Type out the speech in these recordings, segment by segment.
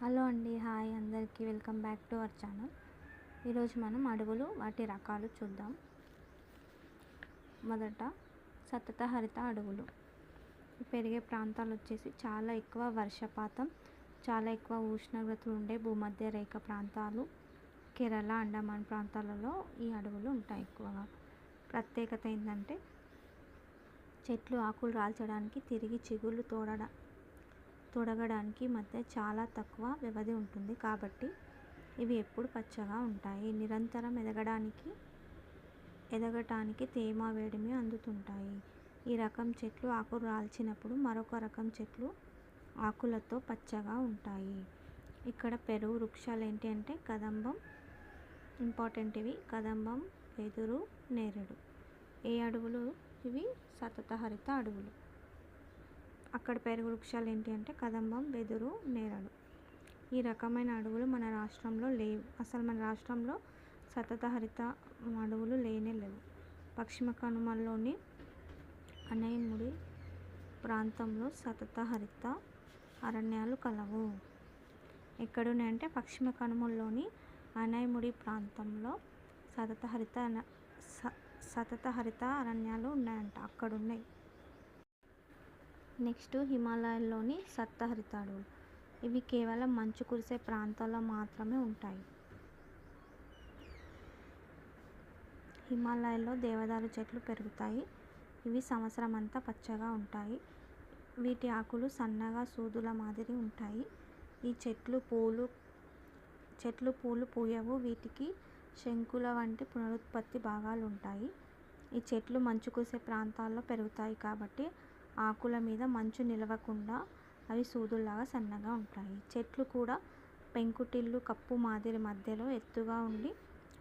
Hello అండి hi అందరికీ. Welcome back to our channel. ఈరోజు మనం అడవులు వాటి రకాలు చూద్దాం. మొదట సతత హరిత అడవులు పెరిగే ప్రాంతాలు వచ్చేసి చాలా ఎక్కువ వర్షపాతం చాలా ఎక్కువ ఉష్ణోగ్రతలు ఉండే భూమధ్య రేఖ ప్రాంతాలు. కేరళ అండమాన్ ప్రాంతాలలో ఈ అడవులు ఉంటాయి ఎక్కువగా. ప్రత్యేకత ఏంటంటే చెట్లు ఆకులు రాల్చడానికి తిరిగి చిగుళ్ళు తోడడం తొడగడానికి మధ్య చాలా తక్కువ వ్యవధి ఉంటుంది కాబట్టి ఇవి ఎప్పుడు పచ్చగా ఉంటాయి. నిరంతరం ఎదగడానికి ఎదగటానికి తేమ వేడిమి అందుతుంటాయి. ఈ రకం చెట్లు ఆకులు రాల్చినప్పుడు మరొక రకం చెట్లు ఆకులతో పచ్చగా ఉంటాయి. ఇక్కడ పెరుగు వృక్షాలు ఏంటి అంటే కదంబం ఇంపార్టెంట్ ఇవి కదంబం వెదురు నేరేడు. ఏ అడవులు? ఇవి సతత హరిత అడవులు. అక్కడ పెరుగు వృక్షాలు ఏంటి అంటే కదంబం వెదురు నేరడు ఈ రకమైన అడవులు మన రాష్ట్రంలో లేవు. అసలు మన రాష్ట్రంలో సతత హరిత అడవులు లేనే లేవు. పశ్చిమ కనుమల్లోని అనయముడి ప్రాంతంలో సతత హరిత అరణ్యాలు కలవు. ఎక్కడున్నాయంటే పశ్చిమ కనుమల్లోని అనయముడి ప్రాంతంలో సతత హరిత అన- స- సతత హరిత అరణ్యాలు ఉన్నాయంట. అక్కడున్నాయి. నెక్స్ట్ హిమాలయాల్లోని సప్తహరిత అడవులు ఇవి కేవలం మంచు కురిసే ప్రాంతాల్లో మాత్రమే ఉంటాయి. హిమాలయాల్లో దేవదారు చెట్లు పెరుగుతాయి. ఇవి సంవత్సరం అంతా పచ్చగా ఉంటాయి. వీటి ఆకులు సన్నగా సూదుల మాదిరి ఉంటాయి. ఈ చెట్లు పూలు చెట్లు పూలు పూయవు. వీటికి శంకుల వంటి పునరుత్పత్తి భాగాలు ఉంటాయి ఈ చెట్లు మంచు కురిసే ప్రాంతాల్లో పెరుగుతాయి కాబట్టి ఆకుల మీద మంచు నిలవకుండా అవి సూదుల్లాగా సన్నగా ఉంటాయి. చెట్లు కూడా పెంకుటిల్లు కప్పు మాదిరి మధ్యలో ఎత్తుగా ఉండి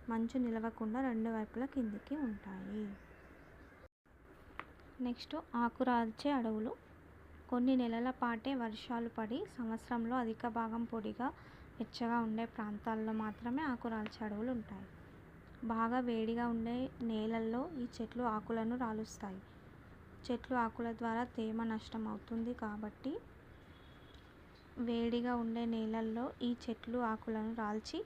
మంచు నిలవకుండా రెండు వైపులా కిందికి ఉంటాయి. నెక్స్ట్ ఆకురాల్చే అడవులు. కొన్ని నెలల పాటే వర్షాలు పడి సంవత్సరంలో అధిక భాగం పొడిగా వెచ్చగా ఉండే ప్రాంతాల్లో మాత్రమే ఆకురాల్చే అడవులు ఉంటాయి. బాగా వేడిగా ఉండే నేలల్లో ఈ చెట్లు ఆకులను రాలుస్తాయి. చెట్లు ఆకుల ద్వారా తేమ నష్టం అవుతుంది కాబట్టి వేడిగా ఉండే నేలల్లో ఈ చెట్లు ఆకులను రాల్చి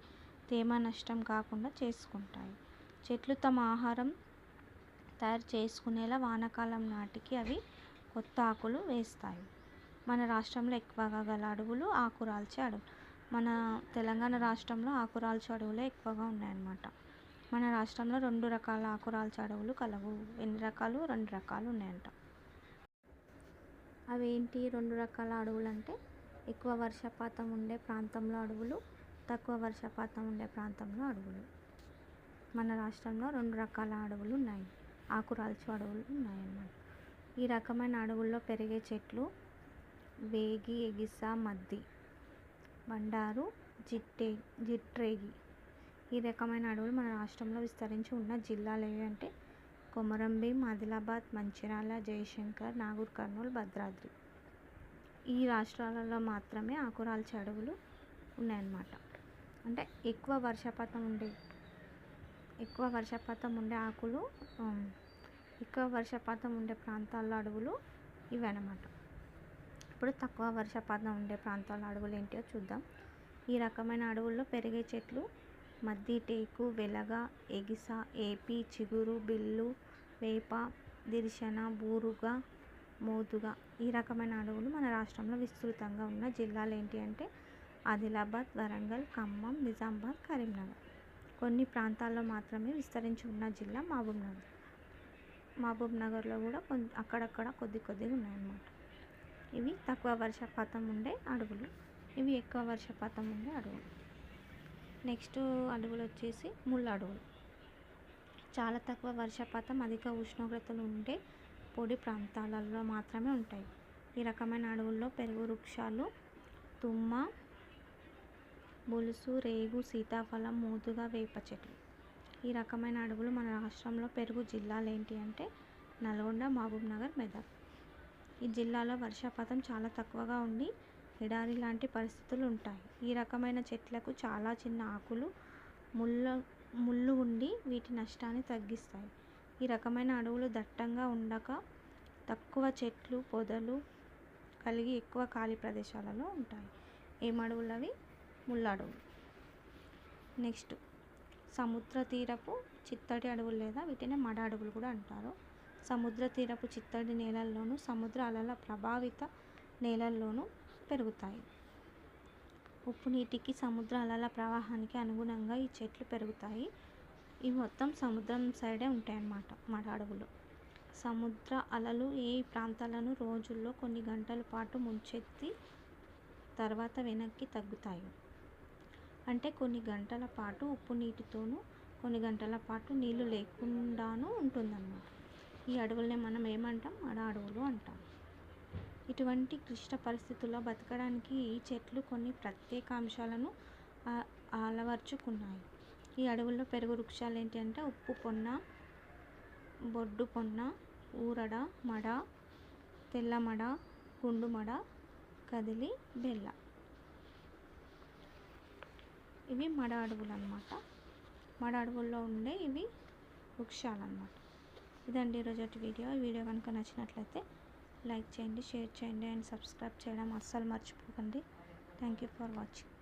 తేమ నష్టం కాకుండా చేసుకుంటాయి. చెట్లు తమ ఆహారం తయారు చేసుకునేలా వానాకాలం నాటికి అవి కొత్త ఆకులు వేస్తాయి. మన రాష్ట్రంలో ఎక్కువగా గల అడవులు ఆకురాల్చే అడవులు మన తెలంగాణ రాష్ట్రంలో ఆకురాల్చే అడవులే ఎక్కువగా ఉన్నాయన్నమాట. మన రాష్ట్రంలో రెండు రకాల ఆకురాల్చే అడవులు కలవు. ఎన్ని రకాలు? రెండు రకాలు ఉన్నాయంట. అవేంటి? రెండు రకాల అడవులు అంటే ఎక్కువ వర్షపాతం ఉండే ప్రాంతంలో అడవులు తక్కువ వర్షపాతం ఉండే ప్రాంతంలో అడవులు. మన రాష్ట్రంలో రెండు రకాల అడవులు ఉన్నాయి. ఆకురాల్చు అడవులు ఉన్నాయన్నమాట. ఈ రకమైన అడవుల్లో పెరిగే చెట్లు వేగి ఎగిస మద్ది బండారు జిట్టే జిట్రేగి ఈ రకమైన అడవులు మన రాష్ట్రంలో విస్తరించి ఉన్న జిల్లాలు ఏవి అంటే కొమరంభీం ఆదిలాబాద్ మంచిర్యాల జయశంకర్ నాగూర్ కర్నూలు భద్రాద్రి. ఈ రాష్ట్రాలలో మాత్రమే ఆకురాల్చే అడవులు ఉన్నాయన్నమాట. అంటే ఎక్కువ వర్షపాతం ఉండే ఎక్కువ వర్షపాతం ఉండే ఆకులు ఎక్కువ వర్షపాతం ఉండే ప్రాంతాల్లో అడవులు ఇవన్నమాట. అన్నమాట ఇప్పుడు తక్కువ వర్షపాతం ఉండే ప్రాంతాల అడవులు ఏంటో చూద్దాం. ఈ రకమైన అడవుల్లో పెరిగే చెట్లు మద్ది టేకు వెలగ ఎగిస ఏపి చిగురు బిల్లు వేప దిరిశన బూరుగ మోదుగ ఈ రకమైన అడవులు మన రాష్ట్రంలో విస్తృతంగా ఉన్న జిల్లాలు ఏంటి అంటే ఆదిలాబాద్ వరంగల్ ఖమ్మం నిజామాబాద్ కరీంనగర్. కొన్ని ప్రాంతాల్లో మాత్రమే విస్తరించి ఉన్న జిల్లా మహబూబ్ నగర్. మహబూబ్ నగర్లో కూడా కొంచెం అక్కడక్కడ కొద్ది కొద్దిగా ఉన్నాయన్నమాట. ఇవి తక్కువ వర్షపాతం ఉండే అడవులు. ఇవి ఎక్కువ వర్షపాతం ఉండే అడవులు. నెక్స్ట్ అడవులు వచ్చేసి ముళ్ళ అడవులు చాలా తక్కువ వర్షపాతం అధిక ఉష్ణోగ్రతలు ఉండే పొడి ప్రాంతాలలో మాత్రమే ఉంటాయి. ఈ రకమైన అడవుల్లో పెరుగు వృక్షాలు తుమ్మ బొలుసు రేగు సీతాఫలం మోదుగా వేప చెట్లు. ఈ రకమైన అడవులు మన రాష్ట్రంలో పెరుగు జిల్లాలు ఏంటి అంటే నల్గొండ మహబూబ్ నగర్ మెదక్. ఈ జిల్లాలో వర్షపాతం చాలా తక్కువగా ఉండి ఎడారి లాంటి పరిస్థితులు ఉంటాయి ఈ రకమైన చెట్లకు చాలా చిన్న ఆకులు ముళ్ళ ముళ్ళు ఉండి వీటి నష్టాన్ని తగ్గిస్తాయి. ఈ రకమైన అడవులు దట్టంగా ఉండక తక్కువ చెట్లు పొదలు కలిగి ఎక్కువ ఖాళీ ప్రదేశాలలో ఉంటాయి. ఏం అడవులు అవి ముళ్ళడవులు నెక్స్ట్ సముద్ర తీరపు చిత్తడి అడవులు లేదా వీటిని మడ అడవులు కూడా అంటారు. సముద్ర తీరపు చిత్తడి నేలల్లోనూ సముద్ర అలల ప్రభావిత నేలల్లోనూ పెరుగుతాయి. ఉప్పు నీటికి సముద్ర అలల ప్రవాహానికి అనుగుణంగా ఈ చెట్లు పెరుగుతాయి. ఇవి మొత్తం సముద్రం సైడే ఉంటాయన్నమాట మడ అడవులు. సముద్ర అలలు ఈ ప్రాంతాలను రోజుల్లో కొన్ని గంటల పాటు ముంచెత్తి తర్వాత వెనక్కి తగ్గుతాయి. అంటే కొన్ని గంటల పాటు ఉప్పు నీటితోనూ కొన్ని గంటల పాటు నీళ్ళు లేకుండాను ఉంటుందన్నమాట. ఈ అడవుల్ని మనం ఏమంటాం? అడ అడవులు అంటాం. ఇటువంటి క్లిష్ట పరిస్థితుల్లో బతకడానికి ఈ చెట్లు కొన్ని ప్రత్యేక అంశాలను అలవర్చుకున్నాయి. ఈ అడవుల్లో పెరుగు వృక్షాలు ఏంటి అంటే ఉప్పు పొన్న బొడ్డు పొన్న ఊరడ మడ తెల్లమడ గుండుమడ కదిలి బెల్ల. ఇవి మడ అడవులు అనమాట మడ అడవుల్లో ఉండే ఇవి వృక్షాలు అనమాట ఇదండి ఈరోజు వీడియో. ఈ వీడియో కనుక నచ్చినట్లయితే లైక్ చేయండి షేర్ చేయండి అండ్ సబ్స్క్రైబ్ చేయడం అస్సలు మర్చిపోకండి. Thank you for watching.